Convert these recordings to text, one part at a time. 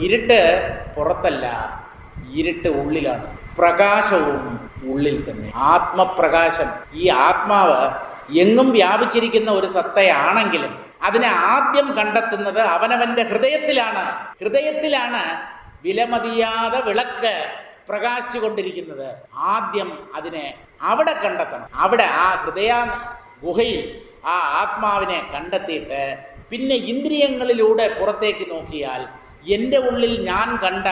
ഇരുട്ട് പുറത്തല്ല ഇരുട്ട് ഉള്ളിലാണ്. പ്രകാശവും ഉള്ളിൽ തന്നെ. ആത്മപ്രകാശം. ഈ ആത്മാവ് എങ്ങും വ്യാപിച്ചിരിക്കുന്ന ഒരു സത്തയാണെങ്കിലും അതിനെ ആദ്യം കണ്ടെത്തുന്നത് അവനവന്റെ ഹൃദയത്തിലാണ്. ഹൃദയത്തിലാണ് വിലമതിയാതെ വിളക്ക് പ്രകാശിച്ചുകൊണ്ടിരിക്കുന്നത്. ആദ്യം അതിനെ അവിടെ കണ്ടെത്തണം. അവിടെ ആ ഹൃദയ ഗുഹയിൽ ആ ആത്മാവിനെ കണ്ടെത്തിയിട്ട് പിന്നെ ഇന്ദ്രിയങ്ങളിലൂടെ പുറത്തേക്ക് നോക്കിയാൽ എന്റെ ഉള്ളിൽ ഞാൻ കണ്ട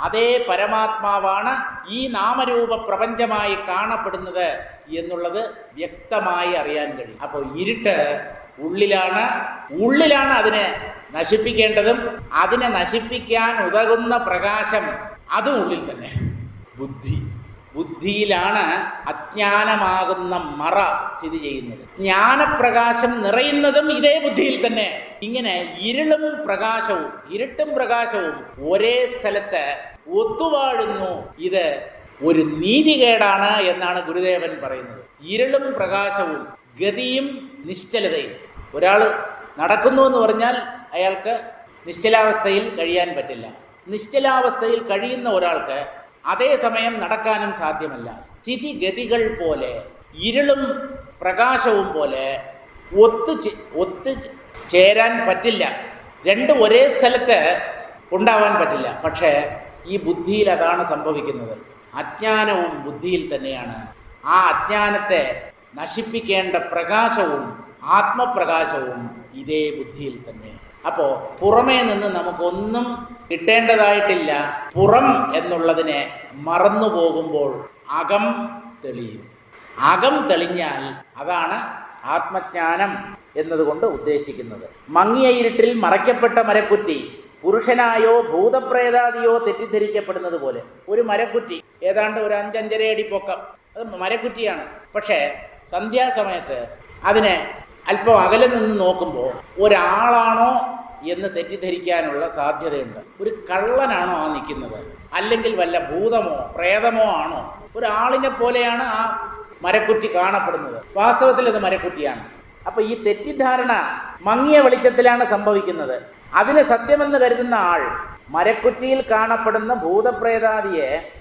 അതേ പരമാത്മാവാണ് ഈ നാമരൂപ പ്രപഞ്ചമായി കാണപ്പെടുന്നത് എന്നുള്ളത് വ്യക്തമായി അറിയാൻ കഴിയും. അപ്പോൾ ഇരുട്ട് ഉള്ളിലാണ് ഉള്ളിലാണ് അതിനെ നശിപ്പിക്കേണ്ടതും അതിനെ നശിപ്പിക്കാൻ ഉതകുന്ന പ്രകാശം അതും ഉള്ളിൽ തന്നെ. ബുദ്ധി. ബുദ്ധിയിലാണ് അജ്ഞാനമാകുന്ന മറ സ്ഥിതി ചെയ്യുന്നത്. ജ്ഞാനപ്രകാശം നിറയുന്നതും ഇതേ ബുദ്ധിയിൽ തന്നെ. ഇങ്ങനെ ഇരുളും പ്രകാശവും ഇരുട്ടും പ്രകാശവും ഒരേ സ്ഥലത്ത് ഒത്തുവാഴുന്നു. ഇത് ഒരു നീതികേടാണ് എന്നാണ് ഗുരുദേവൻ പറയുന്നത്. ഇരുളും പ്രകാശവും ഗതിയും നിശ്ചലതയും. ഒരാൾ നടക്കുന്നു എന്ന് പറഞ്ഞാൽ അയാൾക്ക് നിശ്ചലാവസ്ഥയിൽ കഴിയാൻ പറ്റില്ല. നിശ്ചലാവസ്ഥയിൽ കഴിയുന്ന ഒരാൾക്ക് അതേസമയം നടക്കാനും സാധ്യമല്ല. സ്ഥിതിഗതികൾ പോലെ ഇരുളും പ്രകാശവും പോലെ ഒത്തു ഒത്തു ചേരാൻ പറ്റില്ല. രണ്ടും ഒരേ സ്ഥലത്ത് ഉണ്ടാവാൻ പറ്റില്ല. പക്ഷേ ഈ ബുദ്ധിയിൽ അതാണ് സംഭവിക്കുന്നത്. അജ്ഞാനവും ബുദ്ധിയിൽ തന്നെയാണ്. ആ അജ്ഞാനത്തെ നശിപ്പിക്കേണ്ട പ്രകാശവും ആത്മപ്രകാശവും ഇതേ ബുദ്ധിയിൽ തന്നെ. അപ്പോൾ പുറമേ നിന്ന് നമുക്കൊന്നും കിട്ടേണ്ടതായിട്ടില്ല. പുറം എന്നുള്ളതിനെ മറന്നു പോകുമ്പോൾ അകം തെളിയും. അകം തെളിഞ്ഞാൽ അതാണ് ആത്മജ്ഞാനം എന്നതുകൊണ്ട് ഉദ്ദേശിക്കുന്നത്. മങ്ങിയ ഇരുട്ടിൽ മറയ്ക്കപ്പെട്ട മരക്കുറ്റി പുരുഷനായോ ഭൂതപ്രേതാദിയോ തെറ്റിദ്ധരിക്കപ്പെടുന്നത് പോലെ ഒരു മരക്കുറ്റി ഏതാണ്ട് ഒരു അഞ്ചഞ്ചര അടി പൊക്കം അത് മരക്കുറ്റിയാണ്. പക്ഷേ സന്ധ്യാസമയത്ത് അതിനെ അല്പം അകലെ നിന്ന് നോക്കുമ്പോൾ ഒരാളാണോ എന്ന് തെറ്റിദ്ധരിക്കാനുള്ള സാധ്യതയുണ്ട്. ഒരു കള്ളനാണോ ആ നിൽക്കുന്നത്? അല്ലെങ്കിൽ വല്ല ഭൂതമോ പ്രേതമോ ആണോ? ഒരാളിനെ പോലെയാണ് ആ മരക്കുറ്റി കാണപ്പെടുന്നത്. വാസ്തവത്തിൽ അത് മരക്കുറ്റിയാണ്. അപ്പൊ ഈ തെറ്റിദ്ധാരണ മങ്ങിയ വെളിച്ചത്തിലാണ് സംഭവിക്കുന്നത്. അതിന് സത്യമെന്ന് കരുതുന്ന ആൾ മരക്കുറ്റിയിൽ കാണപ്പെടുന്ന ഭൂതപ്രേതാദിയെ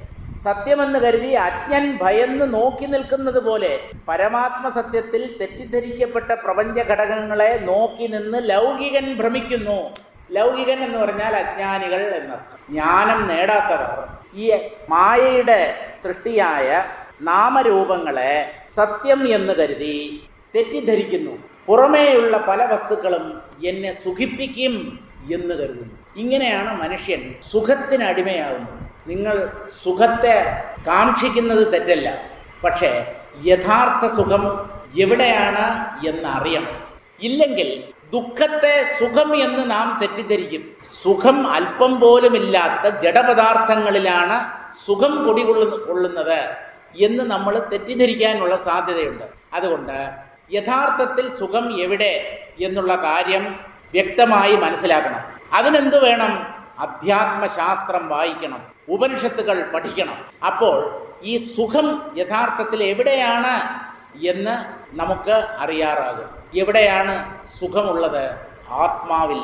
സത്യമെന്ന് കരുതി അജ്ഞൻ ഭയന്ന് നോക്കി നിൽക്കുന്നത് പോലെ പരമാത്മ സത്യത്തിൽ തെറ്റിദ്ധരിക്കപ്പെട്ട പ്രപഞ്ച ഘടകങ്ങളെ നോക്കി നിന്ന് ലൗകികൻ ഭ്രമിക്കുന്നു. ലൗകികൻ എന്ന് പറഞ്ഞാൽ അജ്ഞാനികൾ എന്നർത്ഥം. ജ്ഞാനം നേടാത്തവർ. ഈ മായയുടെ സൃഷ്ടിയായ നാമരൂപങ്ങളെ സത്യം എന്ന് കരുതി തെറ്റിദ്ധരിക്കുന്നു. പുറമേയുള്ള പല വസ്തുക്കളും എന്നെ സുഖിപ്പിക്കും എന്ന് കരുതുന്നു. ഇങ്ങനെയാണ് മനുഷ്യൻ സുഖത്തിന് അടിമയാകുന്നത് നിങ്ങൾ സുഖത്തെ കാക്ഷിക്കുന്നത് തെറ്റല്ല. പക്ഷേ യഥാർത്ഥ സുഖം എവിടെയാണ് എന്നറിയണം. ഇല്ലെങ്കിൽ ദുഃഖത്തെ സുഖം എന്ന് നാം തെറ്റിദ്ധരിക്കും. സുഖം അല്പം പോലുമില്ലാത്ത ജഡപദാർത്ഥങ്ങളിലാണ് സുഖം കുടികൊള്ളുന്ന കൊള്ളുന്നത് എന്ന് നമ്മൾ തെറ്റിദ്ധരിക്കാനുള്ള സാധ്യതയുണ്ട്. അതുകൊണ്ട് യഥാർത്ഥത്തിൽ സുഖം എവിടെ എന്നുള്ള കാര്യം വ്യക്തമായി മനസ്സിലാക്കണം. അതിനെന്ത് വേണം? അധ്യാത്മശാസ്ത്രം വായിക്കണം. ഉപനിഷത്തുകൾ പഠിക്കണം. അപ്പോൾ ഈ സുഖം യഥാർത്ഥത്തിൽ എവിടെയാണ് എന്ന് നമുക്ക് അറിയാറാകും. എവിടെയാണ് സുഖമുള്ളത്? ആത്മാവിൽ.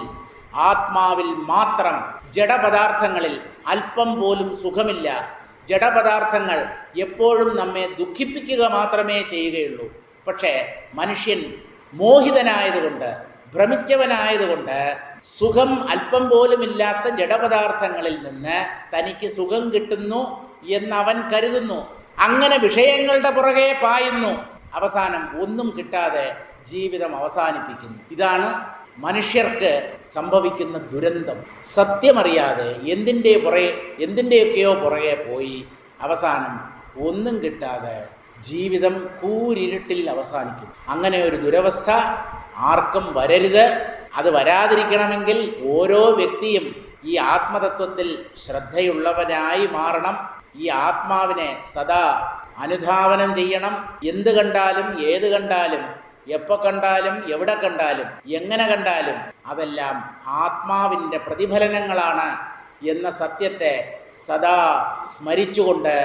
ആത്മാവിൽ മാത്രം ജഡപദാർത്ഥങ്ങളിൽ അല്പം പോലും സുഖമില്ല. ജഡപദാർത്ഥങ്ങൾ എപ്പോഴും നമ്മെ ദുഃഖിപ്പിക്കുക മാത്രമേ ചെയ്യുകയുള്ളൂ. പക്ഷേ മനുഷ്യൻ മോഹിതനായതുകൊണ്ട് ഭ്രമിച്ചവനായതുകൊണ്ട് സുഖം അല്പം പോലുമില്ലാത്ത ജഡപദാർത്ഥങ്ങളിൽ നിന്ന് തനിക്ക് സുഖം കിട്ടുന്നു എന്നവൻ കരുതുന്നു. അങ്ങനെ വിഷയങ്ങളുടെ പുറകെ പായുന്നു. അവസാനം ഒന്നും കിട്ടാതെ ജീവിതം അവസാനിപ്പിക്കുന്നു. ഇതാണ് മനുഷ്യർക്ക് സംഭവിക്കുന്ന ദുരന്തം. സത്യമറിയാതെ എന്തിന്റെ പുറകെ എന്തിന്റെയൊക്കെയോ പുറകെ പോയി അവസാനം ഒന്നും കിട്ടാതെ ജീവിതം കൂരിരുട്ടിൽ അവസാനിക്കും അങ്ങനെ ഒരു ദുരവസ്ഥ ആർക്കും വരരുത്. അത് വരാതിരിക്കണമെങ്കിൽ ഓരോ വ്യക്തിയും ഈ ആത്മതത്വത്തിൽ ശ്രദ്ധയുള്ളവനായി മാറണം. ഈ ആത്മാവിനെ സദാ അനുധാവനം ചെയ്യണം. എന്ത് കണ്ടാലും ഏത് കണ്ടാലും എപ്പോൾ കണ്ടാലും എവിടെ കണ്ടാലും എങ്ങനെ കണ്ടാലും അതെല്ലാം ആത്മാവിന്റെ പ്രതിഫലനങ്ങളാണ് എന്ന സത്യത്തെ സദാ സ്മരിച്ചുകൊണ്ട്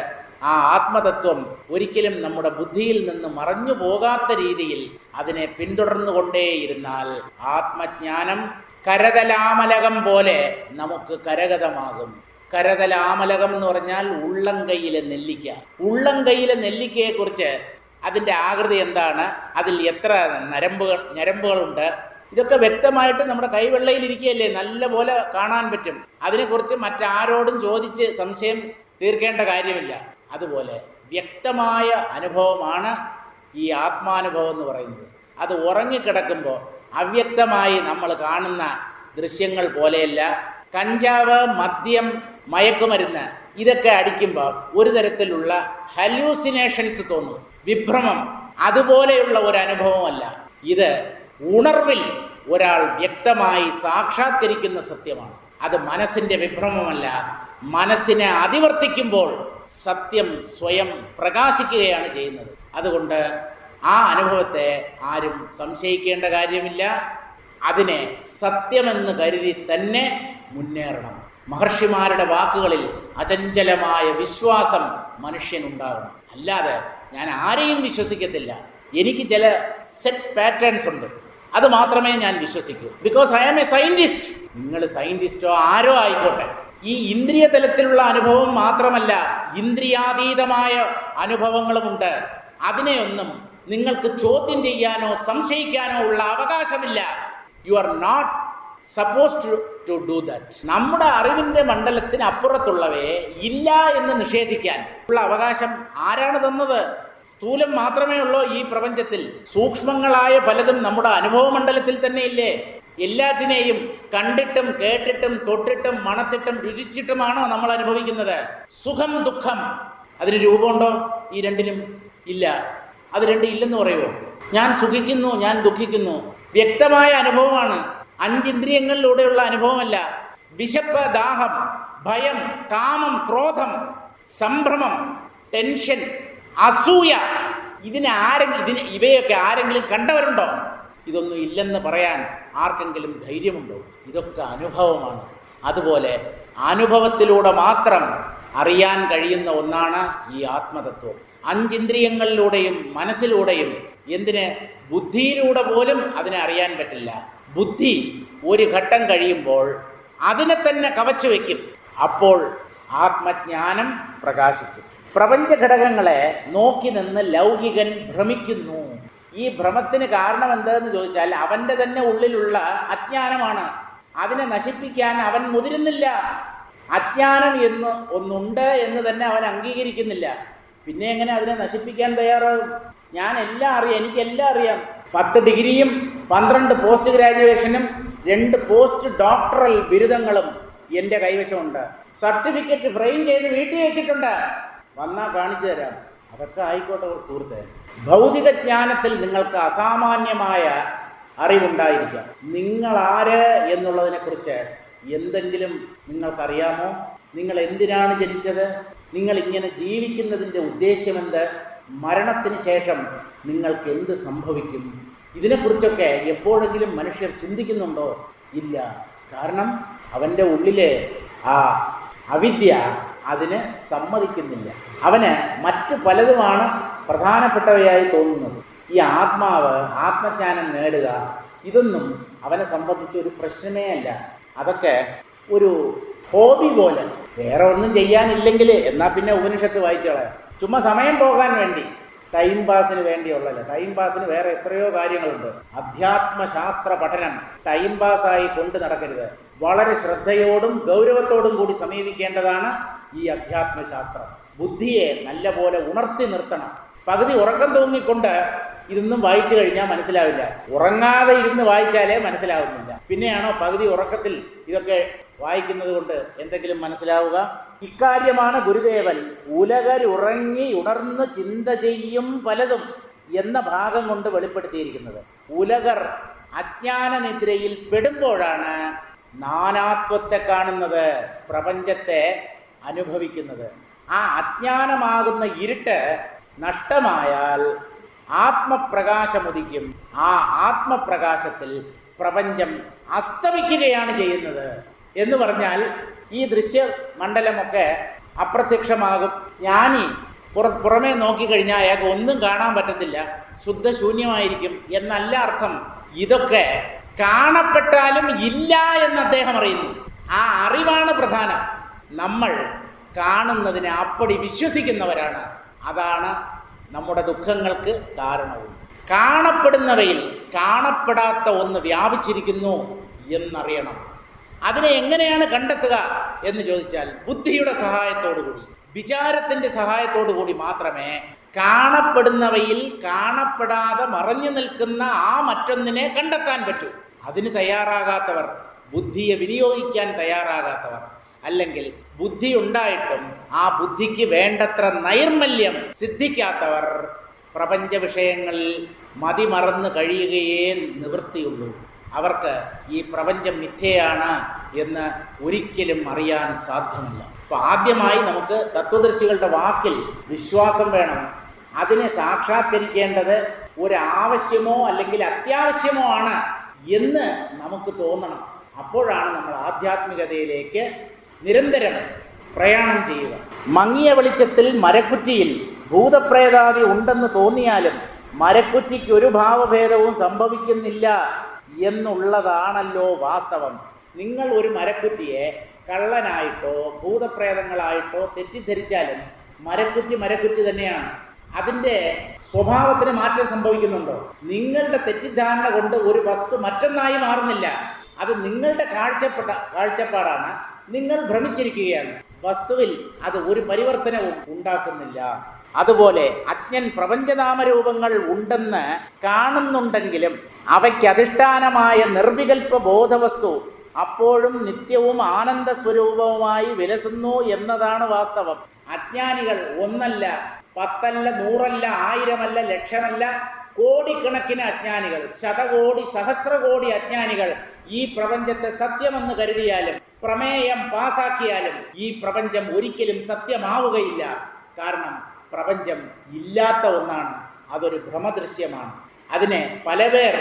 ആ ആത്മതത്വം ഒരിക്കലും നമ്മുടെ ബുദ്ധിയിൽ നിന്ന് മറഞ്ഞു പോകാത്ത രീതിയിൽ അതിനെ പിന്തുടർന്നുകൊണ്ടേയിരുന്നാൽ ആത്മജ്ഞാനം കരതലാമലകം പോലെ നമുക്ക് കരഗതമാകും. കരതലാമലകം എന്ന് പറഞ്ഞാൽ ഉള്ളംകൈയിലെ നെല്ലിക്ക. ഉള്ളംകൈയിലെ നെല്ലിക്കയെക്കുറിച്ച് അതിന്റെ ആകൃതി എന്താണ്? അതിൽ എത്ര നരമ്പുകൾ ഞരമ്പുകളുണ്ട്? ഇതൊക്കെ വ്യക്തമായിട്ട് നമ്മുടെ കൈവെള്ളയിൽ ഇരിക്കുകയല്ലേ നല്ല പോലെ കാണാൻ പറ്റും. അതിനെക്കുറിച്ച് മറ്റാരോടും ചോദിച്ച് സംശയം തീർക്കേണ്ട കാര്യമില്ല. അതുപോലെ വ്യക്തമായ അനുഭവമാണ് ഈ ആത്മാനുഭവം എന്ന് പറയുന്നത്. അത് ഉറങ്ങിക്കിടക്കുമ്പോൾ അവ്യക്തമായി നമ്മൾ കാണുന്ന ദൃശ്യങ്ങൾ പോലെയല്ല. കഞ്ചാവ് മദ്യം മയക്കുമരുന്ന് ഇതൊക്കെ അടിക്കുമ്പോൾ ഒരു തരത്തിലുള്ള ഹലൂസിനേഷൻസ് തോന്നും. വിഭ്രമം അതുപോലെയുള്ള ഒരു അനുഭവമല്ല. ഇത് ഉണർവിൽ ഒരാൾ വ്യക്തമായി സാക്ഷാത്കരിക്കുന്ന സത്യമാണ്. അത് മനസ്സിന്റെ വിഭ്രമമല്ല. മനസ്സിനെ അതിവർത്തിക്കുമ്പോൾ സത്യം സ്വയം പ്രകാശിക്കുകയാണ് ചെയ്യുന്നത്. അതുകൊണ്ട് ആ അനുഭവത്തെ ആരും സംശയിക്കേണ്ട കാര്യമില്ല. അതിനെ സത്യമെന്ന് കരുതി തന്നെ മുന്നേറണം. മഹർഷിമാരുടെ വാക്കുകളിൽ അചഞ്ചലമായ വിശ്വാസം മനുഷ്യനുണ്ടാകണം. അല്ലാതെ ഞാൻ ആരെയും വിശ്വസിക്കത്തില്ല. എനിക്ക് ചില സെറ്റ് പാറ്റേൺസ് ഉണ്ട്. അത് മാത്രമേ ഞാൻ വിശ്വസിക്കൂ. Because I am a scientist നിങ്ങൾ സയന്റിസ്റ്റോ ആരോ ആയിക്കോട്ടെ. ഈ ഇന്ദ്രിയ തലത്തിലുള്ള അനുഭവം മാത്രമല്ല ഇന്ദ്രിയാതീതമായ അനുഭവങ്ങളുമുണ്ട് അതിനെയൊന്നും നിങ്ങൾക്ക് ചോദ്യം ചെയ്യാനോ സംശയിക്കാനോ ഉള്ള അവകാശമില്ല. You are not suppose to to do that നമ്മുടെ അറിവിന്റെ മണ്ഡലത്തിന് അപ്പുറത്തുള്ളവയെ ഇല്ല എന്ന് നിഷേധിക്കാൻ ഉള്ള അവകാശം ആരാണ് തന്നത്? സ്ഥൂലം മാത്രമേ ഉള്ളൂ ഈ പ്രപഞ്ചത്തിൽ. സൂക്ഷ്മങ്ങളായ പലതും നമ്മുടെ അനുഭവ മണ്ഡലത്തിൽ തന്നെ ഇല്ലേ എല്ലാത്തിനെയും കണ്ടിട്ടും കേട്ടിട്ടും തൊട്ടിട്ടും മണത്തിട്ടും രുചിച്ചിട്ടുമാണോ നമ്മൾ അനുഭവിക്കുന്നത്? സുഖം ദുഃഖം. അതിന് രൂപമുണ്ടോ? ഈ രണ്ടിനും ഇല്ല. അത് രണ്ടും ഇല്ലെന്ന് പറയുമോ ഞാൻ സുഖിക്കുന്നു ഞാൻ ദുഃഖിക്കുന്നു. വ്യക്തമായ അനുഭവമാണ്. അഞ്ചിന്ദ്രിയങ്ങളിലൂടെയുള്ള അനുഭവമല്ല. വിശപ്പ് ദാഹം ഭയം കാമം ക്രോധം സംഭ്രമം ടെൻഷൻ അസൂയ. ഇതിനെ ആരെങ്കിലും ഇതിന് ഇവയൊക്കെ ആരെങ്കിലും കണ്ടവരുണ്ടോ? ഇതൊന്നും ഇല്ലെന്ന് പറയാൻ ആർക്കെങ്കിലും ധൈര്യമുണ്ടോ? ഇതൊക്കെ അനുഭവമാണ്. അതുപോലെ അനുഭവത്തിലൂടെ മാത്രം അറിയാൻ കഴിയുന്ന ഒന്നാണ് ഈ ആത്മതത്വം. അഞ്ചിന്ദ്രിയങ്ങളിലൂടെയും മനസ്സിലൂടെയും എന്തിന് ബുദ്ധിയിലൂടെ പോലും അതിനെ അറിയാൻ പറ്റില്ല. ബുദ്ധി ഒരു ഘട്ടം കഴിയുമ്പോൾ അതിനെ തന്നെ കവച്ചു വയ്ക്കും. അപ്പോൾ ആത്മജ്ഞാനം പ്രകാശിക്കും. പ്രപഞ്ച ഘടകങ്ങളെ നോക്കി നിന്ന് ലൗകികൻ ഭ്രമിക്കുന്നു. ഈ ഭ്രമത്തിന് കാരണം എന്താണെന്ന് ചോദിച്ചാൽ അവന്റെ തന്നെ ഉള്ളിലുള്ള അജ്ഞാനമാണ്. അതിനെ നശിപ്പിക്കാൻ അവൻ മുതിരുന്നില്ല. അജ്ഞാനം എന്ന് ഒന്നുണ്ട് എന്ന് തന്നെ അവൻ അംഗീകരിക്കുന്നില്ല. പിന്നെ എങ്ങനെ അതിനെ നശിപ്പിക്കാൻ തയ്യാറാകും? ഞാൻ എല്ലാം അറിയാം എനിക്കെല്ലാം അറിയാം. പത്ത് ഡിഗ്രിയും പന്ത്രണ്ട് പോസ്റ്റ് ഗ്രാജുവേഷനും രണ്ട് പോസ്റ്റ് ഡോക്ടറൽ ബിരുദങ്ങളും എന്റെ കൈവശമുണ്ട്. സർട്ടിഫിക്കറ്റ് ഫ്രെയിം ചെയ്ത് വീട്ടിൽ വെച്ചിട്ടുണ്ട് വന്നാൽ കാണിച്ചു തരാം. അതൊക്കെ ആയിക്കോട്ടെ സുഹൃത്തെ. ഭൗതിക ജ്ഞാനത്തിൽ നിങ്ങൾക്ക് അസാമാന്യമായ അറിവുണ്ടായിരിക്കാം. നിങ്ങൾ ആര് എന്നുള്ളതിനെക്കുറിച്ച് എന്തെങ്കിലും നിങ്ങൾക്കറിയാമോ? നിങ്ങൾ എന്തിനാണ് ജനിച്ചത്? നിങ്ങൾ ഇങ്ങനെ ജീവിക്കുന്നതിന്റെ ഉദ്ദേശ്യമെന്ത് മരണത്തിന് ശേഷം നിങ്ങൾക്ക് എന്ത് സംഭവിക്കും? ഇതിനെക്കുറിച്ചൊക്കെ എപ്പോഴെങ്കിലും മനുഷ്യർ ചിന്തിക്കുന്നുണ്ടോ? ഇല്ല. കാരണം അവന്റെ ഉള്ളിലെ ആ അവിദ്യ അതിന് സമ്മതിക്കുന്നില്ല. അവന് മറ്റ് പലതുമാണ് പ്രധാനപ്പെട്ടവയായി തോന്നുന്നത്. ഈ ആത്മാവ് ആത്മജ്ഞാനം നേടുക ഇതൊന്നും അവനെ സംബന്ധിച്ച് ഒരു പ്രശ്നമേ അല്ല. അതൊക്കെ ഒരു ഹോബി പോലെ. വേറെ ഒന്നും ചെയ്യാനില്ലെങ്കിൽ എന്നാൽ പിന്നെ ഉപനിഷത്ത് വായിച്ചോളെ. ചുമ്മാ സമയം പോകാൻ വേണ്ടി. ടൈം പാസിന് വേണ്ടിയുള്ളല്ല ടൈം പാസിന് വേറെ എത്രയോ കാര്യങ്ങളുണ്ട്. അധ്യാത്മശാസ്ത്ര പഠനം ടൈം പാസ്സായി കൊണ്ട് നടക്കരുത്. വളരെ ശ്രദ്ധയോടും ഗൗരവത്തോടും കൂടി സമീപിക്കേണ്ടതാണ് ഈ അധ്യാത്മശാസ്ത്രം. ബുദ്ധിയെ നല്ലപോലെ ഉണർത്തി നിർത്തണം. പകുതി ഉറക്കം തൂങ്ങിക്കൊണ്ട് ഇതൊന്നും വായിച്ചു കഴിഞ്ഞാൽ മനസ്സിലാവില്ല. ഉറങ്ങാതെ ഇരുന്ന് വായിച്ചാലേ മനസ്സിലാവുന്നില്ല. പിന്നെയാണോ പകുതി ഉറക്കത്തിൽ ഇതൊക്കെ വായിക്കുന്നത് കൊണ്ട് എന്തെങ്കിലും മനസ്സിലാവുക? ഇക്കാര്യമാണ് ഗുരുദേവൻ ഉലകരുറങ്ങി ഉണർന്ന് ചിന്ത ചെയ്യും പലതും എന്ന ഭാഗം കൊണ്ട് വെളിപ്പെടുത്തിയിരിക്കുന്നത്. ഉലകർ അജ്ഞാന നിദ്രയിൽ പെടുമ്പോഴാണ് നാനാത്വത്തെ കാണുന്നത്. പ്രപഞ്ചത്തെ അനുഭവിക്കുന്നത്. ആ അജ്ഞാനമാകുന്ന ഇരുട്ട് നഷ്ടമായാൽ ആത്മപ്രകാശമുദിക്കും ആ ആത്മപ്രകാശത്തിൽ പ്രപഞ്ചം അസ്തമിക്കുകയാണ് ചെയ്യുന്നത്. എന്ന് പറഞ്ഞാൽ ഈ ദൃശ്യ മണ്ഡലമൊക്കെ അപ്രത്യക്ഷമാകും. ജ്ഞാനി പുറ പുറമേ നോക്കിക്കഴിഞ്ഞാൽ അയാൾക്ക് ഒന്നും കാണാൻ പറ്റത്തില്ല. ശുദ്ധശൂന്യമായിരിക്കും എന്നല്ല അർത്ഥം. ഇതൊക്കെ കാണപ്പെട്ടാലും ഇല്ല എന്ന് അദ്ദേഹം അറിയുന്നു. ആ അറിവാണ് പ്രധാനം. നമ്മൾ കാണുന്നതിനെ അപ്പടി വിശ്വസിക്കുന്നവരാണ്. അതാണ് നമ്മുടെ ദുഃഖങ്ങൾക്ക് കാരണവും. കാണപ്പെടുന്നവയിൽ കാണപ്പെടാത്ത ഒന്ന് വ്യാപിച്ചിരിക്കുന്നു എന്നറിയണം. അതിനെ എങ്ങനെയാണ് കണ്ടെത്തുക എന്ന് ചോദിച്ചാൽ ബുദ്ധിയുടെ സഹായത്തോടുകൂടി വിചാരത്തിന്റെ സഹായത്തോടു കൂടി മാത്രമേ കാണപ്പെടുന്നവയിൽ കാണപ്പെടാതെ മറഞ്ഞു നിൽക്കുന്ന ആ മറ്റൊന്നിനെ കണ്ടെത്താൻ പറ്റൂ. അതിന് തയ്യാറാകാത്തവർ ബുദ്ധിയെ വിനിയോഗിക്കാൻ തയ്യാറാകാത്തവർ അല്ലെങ്കിൽ ബുദ്ധി ഉണ്ടായിട്ടും ആ ബുദ്ധിക്ക് വേണ്ടത്ര നൈർമല്യം സിദ്ധിക്കാത്തവർ പ്രപഞ്ച വിഷയങ്ങളിൽ മതിമറന്ന് കഴിയുകയേ നിവൃത്തിയുള്ളൂ. അവർക്ക് ഈ പ്രപഞ്ചം മിഥ്യയാണ് എന്ന് ഒരിക്കലും അറിയാൻ സാധ്യമല്ല. അപ്പോൾ ആദ്യമായി നമുക്ക് തത്വദർശികളുടെ വാക്കിൽ വിശ്വാസം വേണം. അതിനെ സാക്ഷാത്കരിക്കേണ്ടത് ഒരാവശ്യമോ അല്ലെങ്കിൽ അത്യാവശ്യമോ ആണ് എന്ന് നമുക്ക് തോന്നണം. അപ്പോഴാണ് നമ്മൾ ആധ്യാത്മികതയിലേക്ക് നിരന്തരം പ്രയാണം ചെയ്യുക. മങ്ങിയ വെളിച്ചത്തിൽ മരക്കുറ്റിയിൽ ഭൂതപ്രേതാദി ഉണ്ടെന്ന് തോന്നിയാലും മരക്കുറ്റിക്ക് ഒരു ഭാവഭേദവും സംഭവിക്കുന്നില്ല എന്നുള്ളതാണല്ലോ വാസ്തവം. നിങ്ങൾ ഒരു മരക്കുറ്റിയെ കള്ളനായിട്ടോ ഭൂതപ്രേതങ്ങളായിട്ടോ തെറ്റിദ്ധരിച്ചാലും മരക്കുറ്റി മരക്കുറ്റി തന്നെയാണ്. അതിന്റെ സ്വഭാവത്തിന് മാറ്റം സംഭവിക്കുന്നുണ്ടോ? നിങ്ങളുടെ തെറ്റിദ്ധാരണ കൊണ്ട് ഒരു വസ്തു മറ്റൊന്നായി മാറുന്നില്ല. അത് നിങ്ങളുടെ കാഴ്ചപ്പെട്ട കാഴ്ചപ്പാടാണ്. നിങ്ങൾ ഭ്രമിച്ചിരിക്കുകയാണ്. വസ്തുവിൽ അത് ഒരു പരിവർത്തനവും ഉണ്ടാക്കുന്നില്ല. അതുപോലെ അജ്ഞൻ പ്രപഞ്ചനാമരൂപങ്ങൾ ഉണ്ടെന്ന് കാണുന്നുണ്ടെങ്കിലും അവയ്ക്ക് അധിഷ്ഠാനമായ നിർവികൽപ്പ ബോധവസ്തു അപ്പോഴും നിത്യവും ആനന്ദ സ്വരൂപവുമായി വിലസുന്നു എന്നതാണ് വാസ്തവം. അജ്ഞാനികൾ ഒന്നല്ല പത്തല്ല നൂറല്ല ആയിരമല്ല ലക്ഷമല്ല കോടിക്കണക്കിന് അജ്ഞാനികൾ ശതകോടി സഹസ്രകോടി അജ്ഞാനികൾ ഈ പ്രപഞ്ചത്തെ സത്യമെന്ന് കരുതിയാലും പ്രമേയം പാസാക്കിയാലും ഈ പ്രപഞ്ചം ഒരിക്കലും സത്യമാവുകയില്ല. കാരണം പ്രപഞ്ചം ഇല്ലാത്ത ഒന്നാണ്. അതൊരു ഭ്രമദൃശ്യമാണ്. അതിനെ പല പേർ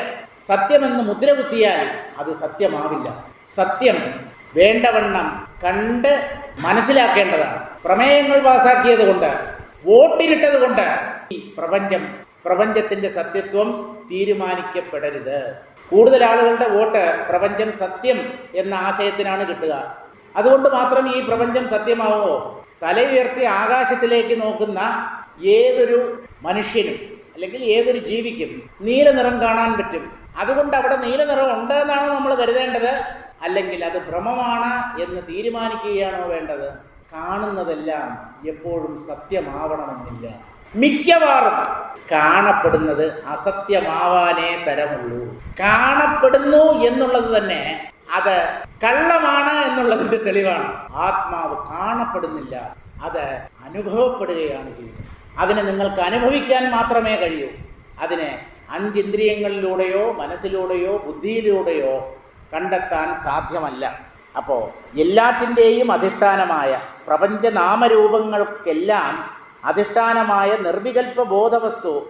സത്യമെന്ന് മുദ്ര കുത്തിയാൽ അത് സത്യമാവില്ല. സത്യം വേണ്ടവണ്ണം കണ്ട് മനസ്സിലാക്കേണ്ടതാണ്. പ്രമേയങ്ങൾ പാസാക്കിയത് കൊണ്ട് വോട്ടിരിട്ടത് കൊണ്ട് ഈ പ്രപഞ്ചം പ്രപഞ്ചത്തിന്റെ സത്യത്വം തീരുമാനിക്കപ്പെടരുത്. കൂടുതൽ ആളുകളുടെ വോട്ട് പ്രപഞ്ചം സത്യം എന്ന ആശയത്തിനാണ് കിട്ടുക. അതുകൊണ്ട് മാത്രം ഈ പ്രപഞ്ചം സത്യമാവുമോ? തല ഉയർത്തി ആകാശത്തിലേക്ക് നോക്കുന്ന ഏതൊരു മനുഷ്യനും അല്ലെങ്കിൽ ഏതൊരു ജീവിക്കും നീല നിറം കാണാൻ പറ്റും. അതുകൊണ്ട് അവിടെ നീല നിറം ഉണ്ട് എന്നാണ് നമ്മൾ കരുതേണ്ടത്? അല്ലെങ്കിൽ അത് ഭ്രമമാണ് എന്ന് തീരുമാനിക്കുകയാണോ വേണ്ടത്? കാണുന്നതെല്ലാം എപ്പോഴും സത്യമാവണമെന്നില്ല. മിക്കവാറും കാണപ്പെടുന്നത് അസത്യമാവാനേ തരമുള്ളൂ. കാണപ്പെടുന്നു എന്നുള്ളത് തന്നെ അത് കള്ളമാണ് എന്നുള്ളതിന്റെ തെളിവാണ്. ആത്മാവ് കാണപ്പെടുന്നില്ല അത് അനുഭവപ്പെടുകയാണ് ചെയ്യുന്നത്. അതിനെ നിങ്ങൾക്ക് അനുഭവിക്കാൻ മാത്രമേ കഴിയൂ. അതിനെ അഞ്ചിന്ദ്രിയങ്ങളിലൂടെയോ മനസ്സിലൂടെയോ ബുദ്ധിയിലൂടെയോ കണ്ടെത്താൻ സാധ്യമല്ല. അപ്പോൾ എല്ലാറ്റിന്റെയും അധിഷ്ഠാനമായ പ്രപഞ്ചനാമരൂപങ്ങൾക്കെല്ലാം അധിഷ്ഠാനമായ നിർവികൽപ്പ ബോധവസ്തു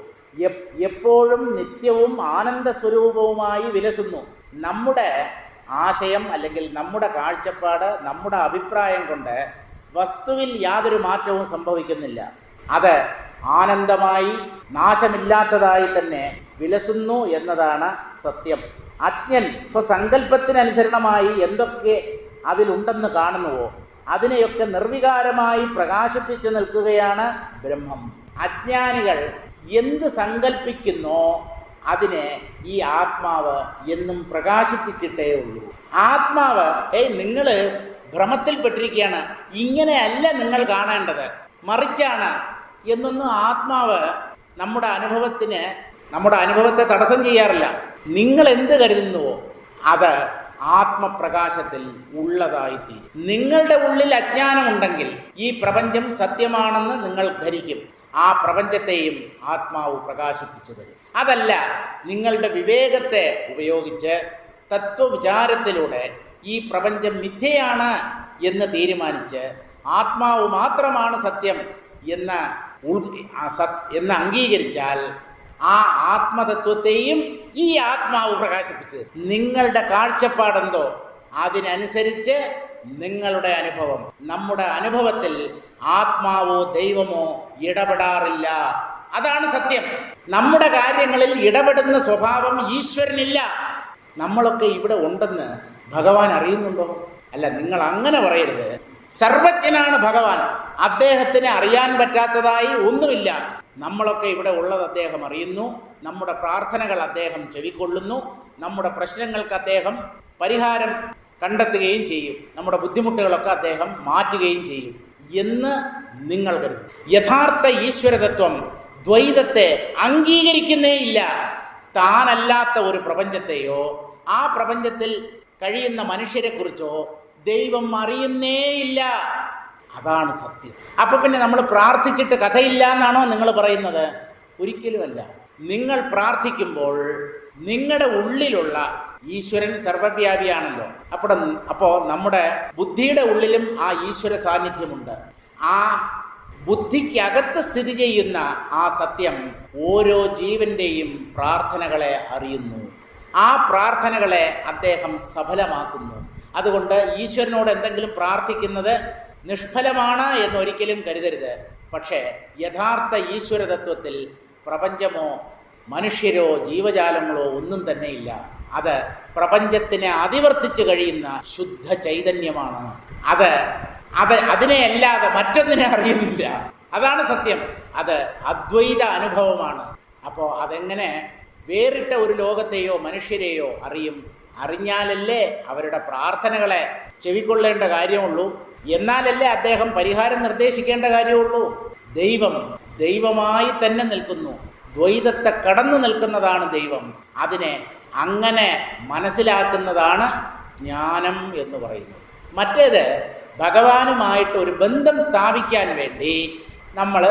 എപ്പോഴും നിത്യവും ആനന്ദ സ്വരൂപവുമായി വിലസുന്നു. നമ്മുടെ ആശയം അല്ലെങ്കിൽ നമ്മുടെ കാഴ്ചപ്പാട് നമ്മുടെ അഭിപ്രായം കൊണ്ട് വസ്തുവിൽ യാതൊരു മാറ്റവും സംഭവിക്കുന്നില്ല. അത് ആനന്ദമായി നാശമില്ലാത്തതായി തന്നെ വിലസുന്നു എന്നതാണ് സത്യം. അജ്ഞൻ സ്വസങ്കല്പത്തിനനുസരണമായി എന്തൊക്കെ അതിലുണ്ടെന്ന് കാണുന്നുവോ? അതിനെയൊക്കെ നിർവികാരമായി പ്രകാശിപ്പിച്ചു നിൽക്കുകയാണ് ബ്രഹ്മം. അജ്ഞാനികൾ എന്ത് സങ്കല്പിക്കുന്നോ അതിനെ ഈ ആത്മാവ് എന്നും പ്രകാശിപ്പിച്ചിട്ടേ ഉള്ളൂ. ആത്മാവ് ഏയ് നിങ്ങൾ ഭ്രമത്തിൽപ്പെട്ടിരിക്കുകയാണ് ഇങ്ങനെയല്ല നിങ്ങൾ കാണേണ്ടത്. മറിച്ചാണ് എന്നൊന്നും ആത്മാവ് നമ്മുടെ അനുഭവത്തിന് നമ്മുടെ അനുഭവത്തെ തടസ്സം ചെയ്യാറില്ല. നിങ്ങൾ എന്ത് കരുതുന്നുവോ അത് ആത്മപ്രകാശത്തിൽ ഉള്ളതായി തീരും നിങ്ങളുടെ ഉള്ളിൽ അജ്ഞാനമുണ്ടെങ്കിൽ ഈ പ്രപഞ്ചം സത്യമാണെന്ന് നിങ്ങൾ ധരിക്കും. ആ പ്രപഞ്ചത്തെയും ആത്മാവ് പ്രകാശിപ്പിച്ചു തരും. അതല്ല നിങ്ങളുടെ വിവേകത്തെ ഉപയോഗിച്ച് തത്വവിചാരത്തിലൂടെ ഈ പ്രപഞ്ചം മിഥ്യയാണ് എന്ന് തീരുമാനിച്ച് ആത്മാവ് മാത്രമാണ് സത്യം എന്ന് എന്ന് അംഗീകരിച്ചാൽ ആ ആത്മതത്വത്തെയും ഈ ആത്മാവ് പ്രകാശിപ്പിച്ചത് നിങ്ങളുടെ കാഴ്ചപ്പാടെന്തോ? അതിനനുസരിച്ച് നിങ്ങളുടെ അനുഭവം. നമ്മുടെ അനുഭവത്തിൽ ആത്മാവോ ദൈവമോ ഇടപെടാറില്ല. അതാണ് സത്യം. നമ്മുടെ കാര്യങ്ങളിൽ ഇടപെടുന്ന സ്വഭാവം ഈശ്വരനില്ല. നമ്മളൊക്കെ ഇവിടെ ഉണ്ടെന്ന് ഭഗവാൻ അറിയുന്നുണ്ടോ? അല്ല നിങ്ങൾ അങ്ങനെ പറയരുത്. സർവജ്ഞനാണ് ഭഗവാൻ. അദ്ദേഹത്തിന് അറിയാൻ പറ്റാത്തതായി ഒന്നുമില്ല. നമ്മളൊക്കെ ഇവിടെ ഉള്ളത് അദ്ദേഹം അറിയുന്നു. നമ്മുടെ പ്രാർത്ഥനകൾ അദ്ദേഹം ചെവിക്കൊള്ളുന്നു. നമ്മുടെ പ്രശ്നങ്ങൾക്ക് അദ്ദേഹം പരിഹാരം കണ്ടെത്തുകയും ചെയ്യും. നമ്മുടെ ബുദ്ധിമുട്ടുകളൊക്കെ അദ്ദേഹം മാറ്റുകയും ചെയ്യും എന്ന് നിങ്ങൾ കരുതും യഥാർത്ഥ ഈശ്വരതത്വം ദ്വൈതത്തെ അംഗീകരിക്കുന്നേ ഇല്ല. താനല്ലാത്ത ഒരു പ്രപഞ്ചത്തെയോ ആ പ്രപഞ്ചത്തിൽ കഴിയുന്ന മനുഷ്യരെക്കുറിച്ചോ ദൈവം അറിയുന്നേ ഇല്ല. അതാണ് സത്യം. അപ്പൊ പിന്നെ നമ്മൾ പ്രാർത്ഥിച്ചിട്ട് കഥയില്ല എന്നാണോ നിങ്ങൾ പറയുന്നത്? ഒരിക്കലുമല്ല. നിങ്ങൾ പ്രാർത്ഥിക്കുമ്പോൾ നിങ്ങളുടെ ഉള്ളിലുള്ള ഈശ്വരൻ സർവവ്യാപിയാണല്ലോ. അപ്പോൾ അപ്പോൾ നമ്മുടെ ബുദ്ധിയുടെ ഉള്ളിലും ആ ഈശ്വര സാന്നിധ്യമുണ്ട്. ആ ബുദ്ധിക്കകത്ത് സ്ഥിതി ചെയ്യുന്ന ആ സത്യം ഓരോ ജീവന്റെയും പ്രാർത്ഥനകളെ അറിയുന്നു. ആ പ്രാർത്ഥനകളെ അദ്ദേഹം സഫലമാക്കുന്നു. അതുകൊണ്ട് ഈശ്വരനോട് എന്തെങ്കിലും പ്രാർത്ഥിക്കുന്നത് നിഷ്ഫലമാണ് എന്നൊരിക്കലും കരുതരുത്. പക്ഷേ യഥാർത്ഥ ഈശ്വര തത്വത്തിൽ പ്രപഞ്ചമോ മനുഷ്യരോ ജീവജാലങ്ങളോ ഒന്നും തന്നെയില്ല അത് പ്രപഞ്ചത്തിനെ അതിവർത്തിച്ചു കഴിയുന്ന ശുദ്ധ ചൈതന്യമാണ്. അത് അത് അതിനെ അല്ലാതെ മറ്റൊന്നിനെ അറിയുന്നില്ല. അതാണ് സത്യം. അത് അദ്വൈത അനുഭവമാണ്. അപ്പോൾ അതെങ്ങനെ വേറിട്ട ഒരു ലോകത്തെയോ മനുഷ്യരെയോ അറിയും? അറിഞ്ഞാലല്ലേ അവരുടെ പ്രാർത്ഥനകളെ ചെവിക്കൊള്ളേണ്ട കാര്യമുള്ളൂ. എന്നാലല്ലേ അദ്ദേഹം പരിഹാരം നിർദ്ദേശിക്കേണ്ട കാര്യമുള്ളൂ. ദൈവം ദൈവമായി തന്നെ നിൽക്കുന്നു. ദ്വൈതത്തെ കടന്നു നിൽക്കുന്നതാണ് ദൈവം. അതിനെ അങ്ങനെ മനസ്സിലാക്കുന്നതാണ് ജ്ഞാനം എന്ന് പറയുന്നത്. മറ്റേത് ഭഗവാനുമായിട്ട് ഒരു ബന്ധം സ്ഥാപിക്കാൻ വേണ്ടി നമ്മൾ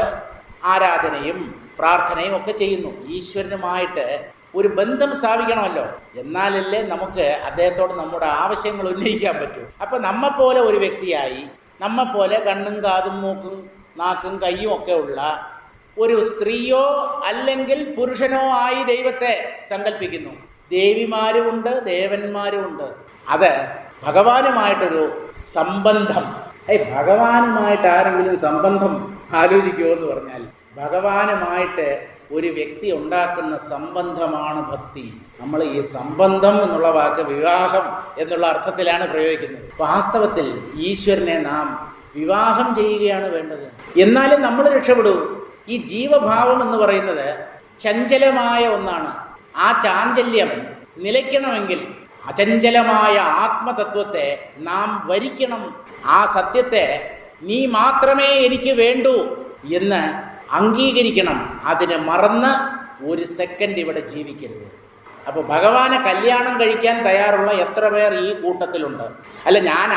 ആരാധനയും പ്രാർത്ഥനയും ഒക്കെ ചെയ്യുന്നു. ഈശ്വരനുമായിട്ട് ഒരു ബന്ധം സ്ഥാപിക്കണമല്ലോ. എന്നാലല്ലേ നമുക്ക് അദ്ദേഹത്തോട് നമ്മുടെ ആവശ്യങ്ങൾ ഉന്നയിക്കാൻ പറ്റൂ. അപ്പം നമ്മെപ്പോലെ ഒരു വ്യക്തിയായി നമ്മെപ്പോലെ കണ്ണും കാതും മൂക്കും നാക്കും കയ്യും ഒക്കെ ഉള്ള ഒരു സ്ത്രീയോ അല്ലെങ്കിൽ പുരുഷനോ ആയി ദൈവത്തെ സങ്കല്പിക്കുന്നു ദേവിമാരുമുണ്ട് ദേവന്മാരുമുണ്ട്. അത് ഭഗവാനുമായിട്ടൊരു സംബന്ധം. ഏയ് ഭഗവാനുമായിട്ട് ആരെങ്കിലും സംബന്ധം ആലോചിക്കുമോ എന്ന് പറഞ്ഞാൽ ഭഗവാനുമായിട്ട് ഒരു വ്യക്തി ഉണ്ടാക്കുന്ന സംബന്ധമാണ് ഭക്തി. നമ്മൾ ഈ സംബന്ധം എന്നുള്ള വാക്ക് വിവാഹം എന്നുള്ള അർത്ഥത്തിലാണ് പ്രയോഗിക്കുന്നത്. വാസ്തവത്തിൽ ഈശ്വരനെ നാം വിവാഹം ചെയ്യുകയാണ് വേണ്ടത്. എന്നാലും നമ്മൾ രക്ഷപ്പെടൂ. ഈ ജീവഭാവം എന്ന് പറയുന്നത് ചഞ്ചലമായ ഒന്നാണ്. ആ ചാഞ്ചല്യം നിലയ്ക്കണമെങ്കിൽ അചഞ്ചലമായ ആത്മതത്വത്തെ നാം വരിക്കണം. ആ സത്യത്തെ നീ മാത്രമേ എനിക്ക് വേണ്ടൂ എന്ന് അംഗീകരിക്കണം. അതിനെ മറന്ന് ഒരു സെക്കൻഡ് ഇവിടെ ജീവിക്കരുത്. അപ്പോൾ ഭഗവാനെ കല്യാണം കഴിക്കാൻ തയ്യാറുള്ള എത്ര പേർ ഈ കൂട്ടത്തിലുണ്ട്? അല്ല ഞാൻ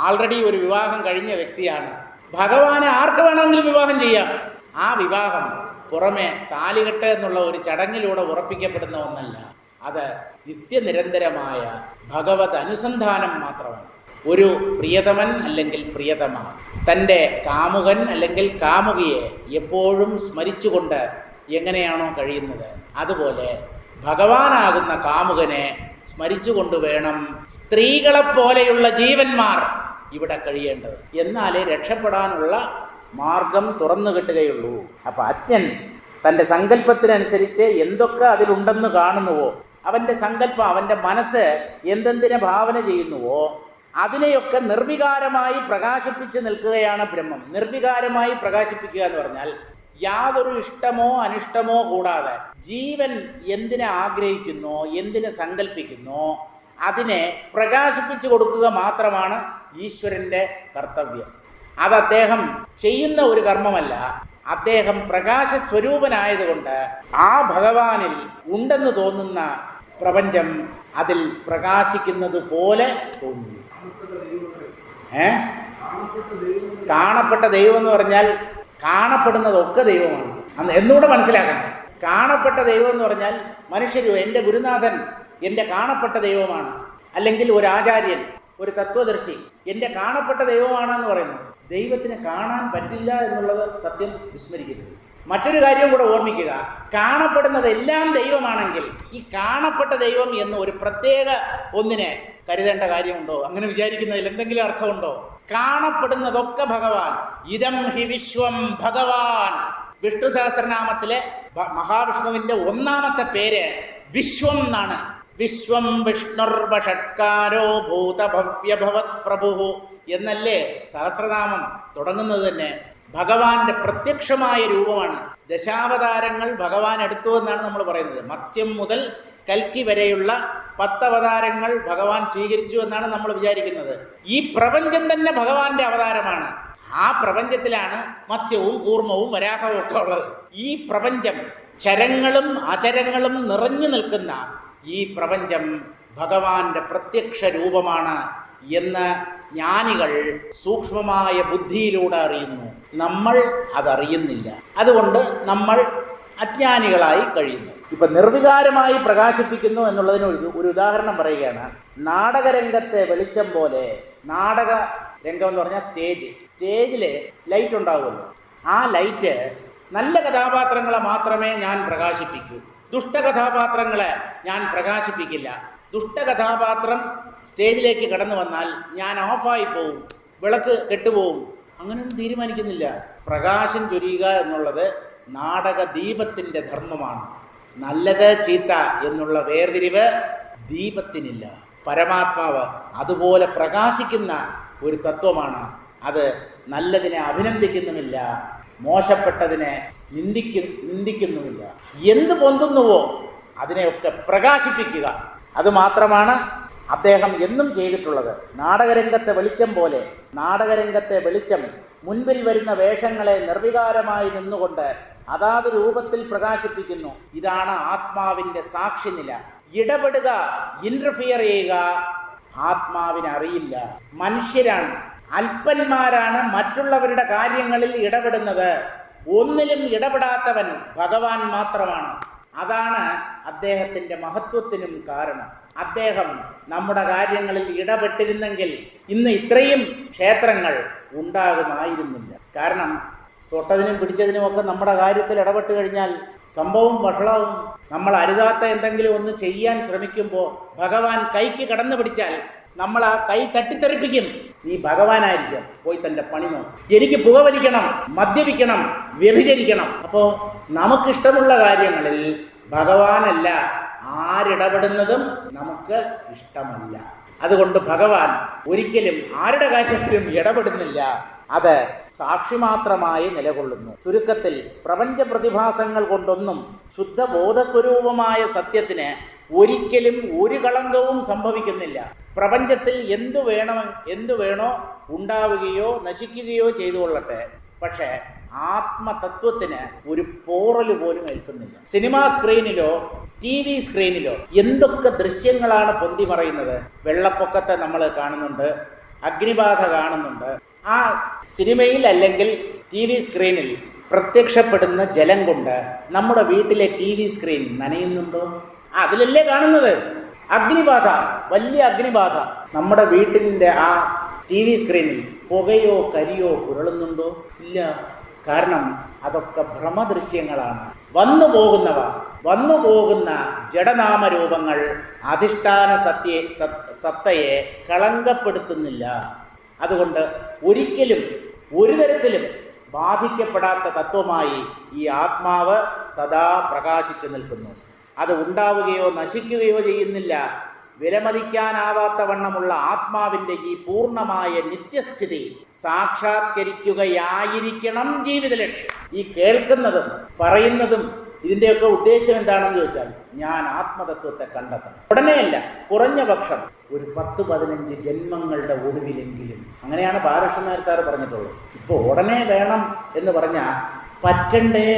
ആൾറെഡി ഒരു വിവാഹം കഴിഞ്ഞ വ്യക്തിയാണ്. ഭഗവാനെ ആർക്ക് വേണമെങ്കിലും വിവാഹം ചെയ്യാം? ആ വിവാഹം പുറമെ താലികെട്ട് എന്നുള്ള ഒരു ചടങ്ങിലൂടെ ഉറപ്പിക്കപ്പെടുന്ന ഒന്നല്ല. അത് നിത്യനിരന്തരമായ ഭഗവത് അനുസന്ധാനം മാത്രമാണ്. ഒരു പ്രിയതമൻ അല്ലെങ്കിൽ പ്രിയതമ തന്റെ കാമുകൻ അല്ലെങ്കിൽ കാമുകിയെ എപ്പോഴും സ്മരിച്ചുകൊണ്ട് എങ്ങനെയാണോ കഴിയുന്നത്? അതുപോലെ ഭഗവാനാകുന്ന കാമുകനെ സ്മരിച്ചുകൊണ്ട് വേണം സ്ത്രീകളെപ്പോലെയുള്ള ജീവന്മാർ ഇവിടെ കഴിയേണ്ടത്. എന്നാലേ രക്ഷപ്പെടാനുള്ള മാർഗം തുറന്നു കിട്ടുകയുള്ളൂ. അപ്പോൾ അജ്ഞൻ തന്റെ സങ്കല്പത്തിനനുസരിച്ച് എന്തൊക്കെ അതിലുണ്ടെന്ന് കാണുന്നുവോ അവന്റെ സങ്കല്പം അവന്റെ മനസ്സ് എന്തെന്തിനെ ഭാവന ചെയ്യുന്നുവോ അതിനെയൊക്കെ നിർവികാരമായി പ്രകാശിപ്പിച്ച് നിൽക്കുകയാണ് ബ്രഹ്മം. നിർവികാരമായി പ്രകാശിപ്പിക്കുക എന്ന് പറഞ്ഞാൽ യാതൊരു ഇഷ്ടമോ അനിഷ്ടമോ കൂടാതെ ജീവൻ എന്തിനെ ആഗ്രഹിക്കുന്നു എന്തിനെ സങ്കല്പിക്കുന്നോ അതിനെ പ്രകാശിപ്പിച്ചു കൊടുക്കുക മാത്രമാണ് ഈശ്വരന്റെ കർത്തവ്യം. അത് അദ്ദേഹം ചെയ്യുന്ന ഒരു കർമ്മമല്ല. അദ്ദേഹം പ്രകാശ സ്വരൂപനായതുകൊണ്ട് ആ ഭഗവാനിൽ ഉണ്ടെന്ന് തോന്നുന്ന പ്രപഞ്ചം അതിൽ പ്രകാശിക്കുന്നത് പോലെ തോന്നുന്നു. ഏ? കാണപ്പെട്ട ദൈവം എന്ന് പറഞ്ഞാൽ കാണപ്പെടുന്നതൊക്കെ ദൈവമാണ്. അന്ന് എന്നുകൂടെ മനസ്സിലാക്കണം. കാണപ്പെട്ട ദൈവം എന്ന് പറഞ്ഞാൽ മനുഷ്യരു എന്റെ ഗുരുനാഥൻ എന്റെ കാണപ്പെട്ട ദൈവമാണ്. അല്ലെങ്കിൽ ഒരു ആചാര്യൻ ഒരു തത്വദർശി എന്റെ കാണപ്പെട്ട ദൈവമാണെന്ന് പറയുന്നു. ദൈവത്തിന് കാണാൻ പറ്റില്ല എന്നുള്ളത് സത്യം വിസ്മരിക്കരുത് മറ്റൊരു കാര്യം കൂടെ ഓർമ്മിക്കുക. കാണപ്പെടുന്നതെല്ലാം ദൈവമാണെങ്കിൽ ഈ കാണപ്പെട്ട ദൈവം എന്ന് ഒരു പ്രത്യേക ഒന്നിനെ കരുതേണ്ട കാര്യമുണ്ടോ? അങ്ങനെ വിചാരിക്കുന്നതിൽ എന്തെങ്കിലും അർത്ഥമുണ്ടോ? കാണപ്പെടുന്നതൊക്കെ ഭഗവാൻ. ഇതം ഹി വിശ്വം ഭഗവാൻ. വിഷ്ണു സഹസ്രനാമത്തിലെ മഹാവിഷ്ണുവിന്റെ ഒന്നാമത്തെ പേര് വിശ്വം എന്നാണ്. വിശ്വം വിഷ്ണുർവഷട്കാരോ ഭൂതഭവ്യഭവത് പ്രഭു. എന്നല്ലേ സഹസ്രനാമം തുടങ്ങുന്നത് തന്നെ? ഭഗവാന്റെ പ്രത്യക്ഷമായ രൂപമാണ്. ദശാവതാരങ്ങൾ ഭഗവാൻ എടുത്തു എന്നാണ് നമ്മൾ പറയുന്നത്. മത്സ്യം മുതൽ കൽക്കി വരെയുള്ള പത്തവതാരങ്ങൾ ഭഗവാൻ സ്വീകരിച്ചു എന്നാണ് നമ്മൾ വിചാരിക്കുന്നത്. ഈ പ്രപഞ്ചം തന്നെ ഭഗവാന്റെ അവതാരമാണ്. ആ പ്രപഞ്ചത്തിലാണ് മത്സ്യവും കൂർമ്മവും വരാഹവും ഒക്കെ ഉള്ളത്. ഈ പ്രപഞ്ചം ചരങ്ങളും അചരങ്ങളും നിറഞ്ഞു നിൽക്കുന്ന ഈ പ്രപഞ്ചം ഭഗവാന്റെ പ്രത്യക്ഷ രൂപമാണ്. എന്ന് ജ്ഞാനികൾ സൂക്ഷ്മമായ ബുദ്ധിയിലൂടെ അറിയുന്നു. നമ്മൾ അതറിയുന്നില്ല. അതുകൊണ്ട് നമ്മൾ അജ്ഞാനികളായി കഴിയുന്നു. ഇപ്പം നിർവികാരമായി പ്രകാശിപ്പിക്കുന്നു എന്നുള്ളതിന് ഒരു ഒരു ഉദാഹരണം പറയുകയാണ്. നാടകരംഗത്തെ വെളിച്ചം പോലെ നാടക രംഗം എന്ന് പറഞ്ഞാൽ സ്റ്റേജ്. സ്റ്റേജിൽ ലൈറ്റ് ഉണ്ടാവുമല്ലോ. ആ ലൈറ്റ് നല്ല കഥാപാത്രങ്ങളെ മാത്രമേ ഞാൻ പ്രകാശിപ്പിക്കൂ. ദുഷ്ടകഥാപാത്രങ്ങളെ ഞാൻ പ്രകാശിപ്പിക്കില്ല. ദുഷ്ടകഥാപാത്രം സ്റ്റേജിലേക്ക് കടന്നു വന്നാൽ ഞാൻ ഓഫായി പോവും വിളക്ക് കെട്ടുപോകും അങ്ങനെയൊന്നും തീരുമാനിക്കുന്നില്ല. പ്രകാശം ചൊരിയുക എന്നുള്ളത് നാടക ദീപത്തിന്റെ ധർമ്മമാണ്. നല്ലത് ചീത്ത എന്നുള്ള വേർതിരിവ് ദീപത്തിനില്ല. പരമാത്മാവ് അതുപോലെ പ്രകാശിക്കുന്ന ഒരു തത്വമാണ്. അത് നല്ലതിനെ അഭിനന്ദിക്കുന്നുമില്ല മോശപ്പെട്ടതിനെ നിന്ദിക്കു നിന്ദിക്കുന്നുമില്ല. എന്ത് പൊന്തുന്നുവോ അതിനെയൊക്കെ പ്രകാശിപ്പിക്കുക. അത് മാത്രമാണ് അദ്ദേഹം എന്നും ചെയ്തിട്ടുള്ളത് നാടകരംഗത്തെ വെളിച്ചം പോലെ നാടകരംഗത്തെ വെളിച്ചം മുൻപിൽ വരുന്ന വേഷങ്ങളെ നിർവികാരമായി നിന്നുകൊണ്ട് അതാത് രൂപത്തിൽ പ്രകാശിപ്പിക്കുന്നു. ഇതാണ് ആത്മാവിന്റെ സാക്ഷിനില. ഇടപെടുക ഇന്റർഫിയർ ചെയ്യുക ആത്മാവിന് അറിയില്ല മനുഷ്യരാണ് അല്പന്മാരാണ് മറ്റുള്ളവരുടെ കാര്യങ്ങളിൽ ഇടപെടുന്നത്. ഒന്നിലും ഇടപെടാത്തവൻ ഭഗവാൻ മാത്രമാണ്. അതാണ് അദ്ദേഹത്തിന്റെ മഹത്വത്തിനും കാരണം. അദ്ദേഹം നമ്മുടെ കാര്യങ്ങളിൽ ഇടപെട്ടിരുന്നെങ്കിൽ ഇന്ന് ഇത്രയും ക്ഷേത്രങ്ങൾ ഉണ്ടാകുമായിരുന്നില്ല. കാരണം തൊട്ടതിനും പിടിച്ചതിനും ഒക്കെ നമ്മുടെ കാര്യത്തിൽ ഇടപെട്ട് കഴിഞ്ഞാൽ സംഭവം വഷളവും. നമ്മൾ അരുതാത്ത എന്തെങ്കിലും ഒന്ന് ചെയ്യാൻ ശ്രമിക്കുമ്പോൾ ഭഗവാൻ കൈക്ക് കടന്നു പിടിച്ചാൽ നമ്മൾ ആ കൈ തട്ടിത്തെറിപ്പിക്കും. നീ ഭഗവാനായിരിക്കും. പോയി തന്റെ പണി നോക്കും. എനിക്ക് പുകവലിക്കണം മദ്യപിക്കണം വ്യഭിചരിക്കണം. അപ്പോൾ നമുക്കിഷ്ടമുള്ള കാര്യങ്ങളിൽ ഭഗവാനല്ല ആരിടപെടുന്നതും നമുക്ക് ഇഷ്ടമല്ല. അതുകൊണ്ട് ഭഗവാൻ ഒരിക്കലും ആരുടെ കാര്യത്തിലും ഇടപെടുന്നില്ല. അത് സാക്ഷി മാത്രമായി നിലകൊള്ളുന്നു. ചുരുക്കത്തിൽ പ്രപഞ്ച പ്രതിഭാസങ്ങൾ കൊണ്ടൊന്നും ശുദ്ധബോധസ്വരൂപമായ സത്യത്തിന് ഒരിക്കലും ഒരു കളങ്കവും സംഭവിക്കുന്നില്ല. പ്രപഞ്ചത്തിൽ എന്തു വേണം എന്തു വേണോ ഉണ്ടാവുകയോ നശിക്കുകയോ ചെയ്തു കൊള്ളട്ടെ പക്ഷേ ആത്മതത്വത്തിന് ഒരു പോറൽ പോലും ഏൽക്കുന്നില്ല. സിനിമാ സ്ക്രീനിലോ ടി വി സ്ക്രീനിലോ എന്തൊക്കെ ദൃശ്യങ്ങളാണ് പൊന്തി മറയുന്നത്? വെള്ളപ്പൊക്കത്തെ നമ്മൾ കാണുന്നുണ്ട് അഗ്നിബാധ കാണുന്നുണ്ട്. ആ സിനിമയിൽ അല്ലെങ്കിൽ ടി വി സ്ക്രീനിൽ പ്രത്യക്ഷപ്പെടുന്ന ജലം കൊണ്ട് നമ്മുടെ വീട്ടിലെ ടി വി സ്ക്രീൻ നനയുന്നുണ്ടോ? അതിലല്ലേ കാണുന്നത്. അഗ്നിബാധ വലിയ അഗ്നിബാധ നമ്മുടെ വീട്ടിന്റെ ആ ടി വി സ്ക്രീനിൽ പുകയോ കരിയോ പുരളുന്നുണ്ടോ? ഇല്ല. കാരണം അതൊക്കെ ഭ്രമദൃശ്യങ്ങളാണ്. വന്നു പോകുന്നവ വന്നു പോകുന്ന ജഡനാമരൂപങ്ങൾ അധിഷ്ഠാന സത്യെ സത്- സത്തയെ കളങ്കപ്പെടുത്തുന്നില്ല. അതുകൊണ്ട് ഒരിക്കലും ഒരു തരത്തിലും ബാധിക്കപ്പെടാത്ത തത്വമായി ഈ ആത്മാവ് സദാ പ്രകാശിച്ചു നിൽക്കുന്നു. അത് ഉണ്ടാവുകയോ നശിക്കുകയോ ചെയ്യുന്നില്ല. വിലമതിക്കാനാവാത്ത വണ്ണമുള്ള ആത്മാവിന്റെ ഈ പൂർണമായ നിത്യസ്ഥിതി സാക്ഷാത്കരിക്കുകയായിരിക്കണം ജീവിത ലക്ഷ്യം ഈ കേൾക്കുന്നതും പറയുന്നതും ഇതിന്റെയൊക്കെ ഉദ്ദേശം എന്താണെന്ന് ചോദിച്ചാൽ ഞാൻ ആത്മതത്വത്തെ കണ്ടെത്തണം. ഉടനെയല്ല കുറഞ്ഞ പക്ഷം ഒരു പത്ത് പതിനഞ്ച് ജന്മങ്ങളുടെ ഒടുവിലെങ്കിലും. അങ്ങനെയാണ് ബാലകൃഷ്ണൻ നായർ സാറ് പറഞ്ഞിട്ടുള്ളത്. ഇപ്പോൾ ഉടനെ വേണം എന്ന് പറഞ്ഞാൽ പറ്റണ്ടേ?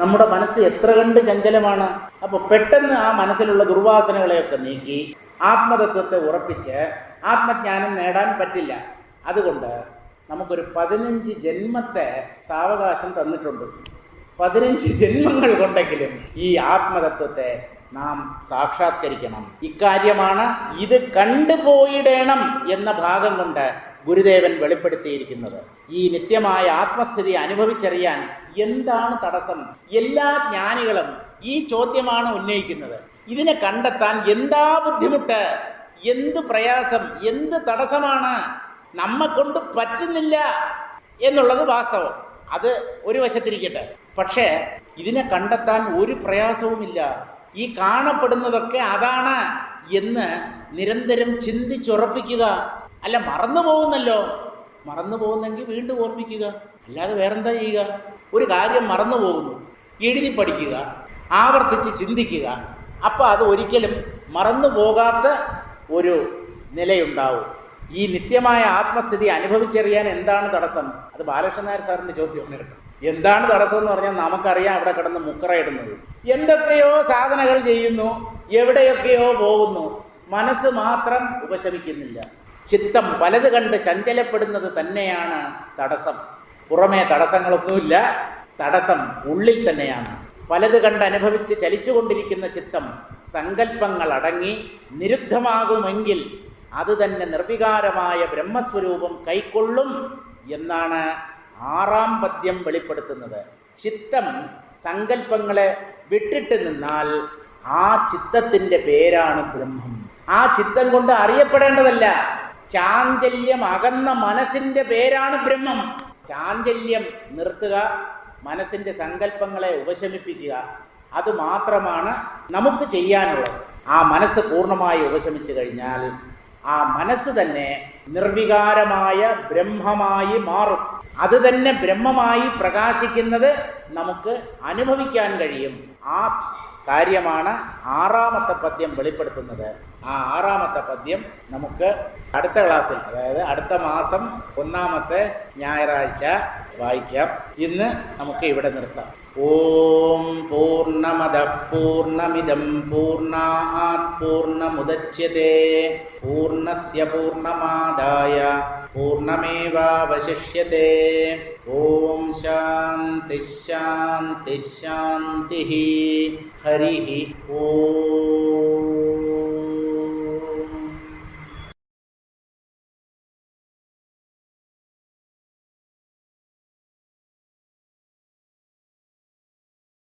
നമ്മുടെ മനസ്സ് എത്ര കണ്ട് ചഞ്ചലമാണ്? അപ്പോൾ പെട്ടെന്ന് ആ മനസ്സിലുള്ള ദുർവാസനകളെയൊക്കെ നീക്കി ആത്മതത്വത്തെ ഉറപ്പിച്ച് ആത്മജ്ഞാനം നേടാൻ പറ്റില്ല. അതുകൊണ്ട് നമുക്കൊരു പതിനഞ്ച് ജന്മത്തെ സാവകാശം തന്നിട്ടുണ്ട്. പതിനഞ്ച് ജന്മങ്ങൾ കൊണ്ടെങ്കിലും ഈ ആത്മതത്വത്തെ നാം സാക്ഷാത്കരിക്കണം. ഇക്കാര്യമാണ് ഇത് കണ്ടുപോയിടണം എന്ന ഭാഗം കൊണ്ട് ഗുരുദേവൻ വെളിപ്പെടുത്തിയിരിക്കുന്നത്. ഈ നിത്യമായ ആത്മസ്ഥിതി അനുഭവിച്ചറിയാൻ എന്താണ് തടസ്സം? എല്ലാ ജ്ഞാനികളും ഈ ചോദ്യമാണ് ഉന്നയിക്കുന്നത്. ഇതിനെ കണ്ടെത്താൻ എന്താ ബുദ്ധിമുട്ട്? എന്ത് പ്രയാസം? എന്ത് തടസ്സമാണ്? നമ്മെ കൊണ്ട് പറ്റുന്നില്ല എന്നുള്ളത് വാസ്തവം. അത് ഒരു വശത്തിരിക്കട്ടെ. പക്ഷേ ഇതിനെ കണ്ടെത്താൻ ഒരു പ്രയാസവുമില്ല. ഈ കാണപ്പെടുന്നതൊക്കെ അതാണ് എന്ന് നിരന്തരം ചിന്തിച്ചുറപ്പിക്കുക. അല്ല മറന്നു പോകുന്നല്ലോ. മറന്നു പോകുന്നെങ്കിൽ വീണ്ടും ഓർമ്മിക്കുക. അല്ലാതെ വേറെന്താ ചെയ്യുക? ഒരു കാര്യം മറന്നു പോകുന്നു. എഴുതി പഠിക്കുക ആവർത്തിച്ച് ചിന്തിക്കുക. അപ്പോൾ അത് ഒരിക്കലും മറന്നു പോകാത്ത ഒരു നിലയുണ്ടാവും. ഈ നിത്യമായ ആത്മസ്ഥിതി അനുഭവിച്ചറിയാൻ എന്താണ് തടസ്സം? അത് ബാലകൃഷ്ണൻ നായർ സാറിന്റെ ചോദ്യമാണ് എന്താണ് തടസ്സം എന്ന് പറഞ്ഞാൽ നമുക്കറിയാം അവിടെ കിടന്ന് മുക്കറയിടുന്നത്. എന്തൊക്കെയോ സാധനകൾ ചെയ്യുന്നു എവിടെയൊക്കെയോ പോകുന്നു. മനസ്സ് മാത്രം ഉപശമിക്കുന്നില്ല. ചിത്തം പലത് കണ്ട് ചഞ്ചലപ്പെടുന്നത് തന്നെയാണ് തടസ്സം. പുറമേ തടസ്സങ്ങളൊന്നുമില്ല തടസ്സം ഉള്ളിൽ തന്നെയാണ്. പലത് കണ്ട് അനുഭവിച്ച് ചലിച്ചുകൊണ്ടിരിക്കുന്ന ചിത്തം സങ്കല്പങ്ങൾ അടങ്ങി നിരുദ്ധമാകുമെങ്കിൽ അത് തന്നെ നിർവികാരമായ ബ്രഹ്മസ്വരൂപം കൈക്കൊള്ളും എന്നാണ് ആറാം പദ്യം വെളിപ്പെടുത്തുന്നത്. ചിത്തം സങ്കല്പങ്ങളെ വിട്ടിട്ട് നിന്നാൽ ആ ചിത്തത്തിന്റെ പേരാണ് ബ്രഹ്മം. ആ ചിത്തം കൊണ്ട് അറിയപ്പെടേണ്ടതല്ല. ചാഞ്ചല്യം അകന്ന മനസ്സിന്റെ പേരാണ് ബ്രഹ്മം. ചാഞ്ചല്യം നിർത്തുക മനസ്സിന്റെ സങ്കല്പങ്ങളെ ഉപശമിപ്പിക്കുക അതുമാത്രമാണ് നമുക്ക് ചെയ്യാനുള്ളത്. ആ മനസ്സ് പൂർണമായി ഉപശമിച്ചു കഴിഞ്ഞാൽ ആ മനസ്സ് തന്നെ നിർവികാരമായ ബ്രഹ്മമായി മാറും. അത് തന്നെ ബ്രഹ്മമായി പ്രകാശിക്കുന്നത് നമുക്ക് അനുഭവിക്കാൻ കഴിയും. ആ കാര്യമാണ് ആറാമത്തെ പദ്യം വെളിപ്പെടുത്തുന്നത്. ആ ആറാമത്തെ പദ്യം നമുക്ക് അടുത്ത ക്ലാസ്സിൽ അതായത് അടുത്ത മാസം ഒന്നാമത്തെ ഞായറാഴ്ച വായിക്കാം. ഇന്ന് നമുക്ക് ഇവിടെ നിർത്താം. ഓം പൂർണമദ പൂർണമിതം പൂർണാത് പൂർണമുദച്യത്തെ പൂർണസ്യ പൂർണമാദായ पूर्णमेवशिष्य ओम शांति शांति शांति हरि ॐ